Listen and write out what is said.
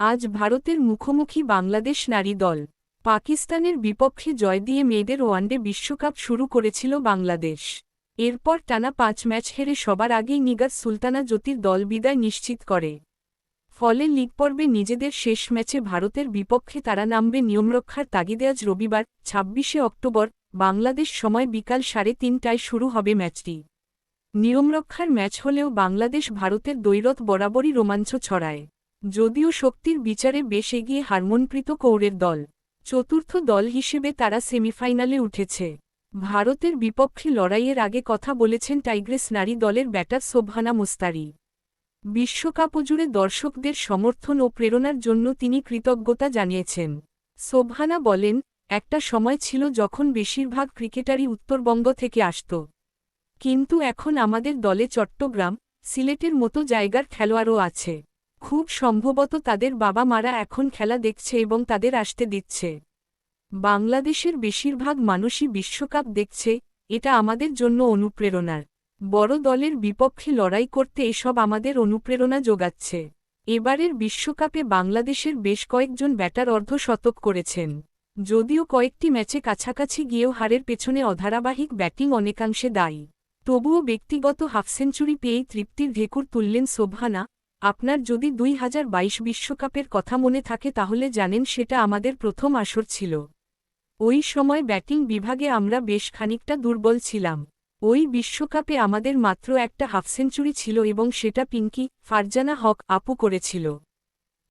আজ ভারতের মুখোমুখি বাংলাদেশ নারী দল। পাকিস্তানের বিপক্ষে জয় দিয়ে মেয়েদের ওয়ানডে বিশ্বকাপ শুরু করেছিল বাংলাদেশ। এরপর টানা পাঁচ ম্যাচ হেরে সবার আগেই নিগাত সুলতানা জ্যোতির দল বিদায় নিশ্চিত করে। ফলে লিগ পর্বে নিজেদের শেষ ম্যাচে ভারতের বিপক্ষে তারা নামবে নিয়মরক্ষার তাগিদে আজ রবিবার, ছাব্বিশে অক্টোবর, বাংলাদেশ সময় বিকাল সাড়ে তিনটায় শুরু হবে ম্যাচটি। নিয়মরক্ষার ম্যাচ হলেও বাংলাদেশ ভারতের দৈরত বরাবরই রোমাঞ্চ ছড়ায়। যদিও শক্তির বিচারে বেশ এগিয়ে হারমনপ্রীত কৌরের দল, চতুর্থ দল হিসেবে তারা সেমিফাইনালে উঠেছে। ভারতের বিপক্ষে লড়াইয়ের আগে কথা বলেছেন টাইগ্রেস নারী দলের ব্যাটার সোবহানা মুস্তারি। বিশ্বকাপজুড়ে দর্শকদের সমর্থন ও প্রেরণার জন্য তিনি কৃতজ্ঞতা জানিয়েছেন। সোবহানা বলেন, একটা সময় ছিল যখন বেশিরভাগ ক্রিকেটারই উত্তরবঙ্গ থেকে আসত। কিন্তু এখন আমাদের দলে চট্টগ্রাম, সিলেটের মতো জায়গার খেলোয়াড়ও আছে। খুব সম্ভবত তাদের বাবা মারা এখন খেলা দেখছে এবং তাদের আসতে দিচ্ছে। বাংলাদেশের বেশিরভাগ মানুষই বিশ্বকাপ দেখছে, এটা আমাদের জন্য অনুপ্রেরণার। বড় দলের বিপক্ষে লড়াই করতে এসব আমাদের অনুপ্রেরণা যোগাচ্ছে। এবারের বিশ্বকাপে বাংলাদেশের বেশ কয়েকজন ব্যাটার অর্ধশতক করেছেন। যদিও কয়েকটি ম্যাচে কাছাকাছি গিয়েও হারের পেছনে অধারাবাহিক ব্যাটিং অনেকাংশে দায়ী। তবুও ব্যক্তিগত হাফ সেঞ্চুরি পেয়েই তৃপ্তির ঢেকুর তুললেন শোভানা আপনার যদি দুই হাজার বাইশ বিশ্বকাপের কথা মনে থাকে তাহলে জানেন সেটা আমাদের প্রথম আসর ছিল। ওই সময় ব্যাটিং বিভাগে আমরা বেশ খানিকটা দুর্বল ছিলাম। ওই বিশ্বকাপে আমাদের মাত্র একটা হাফ সেঞ্চুরি ছিল এবং সেটা পিঙ্কি, ফারজানা হক, আপু করেছিল।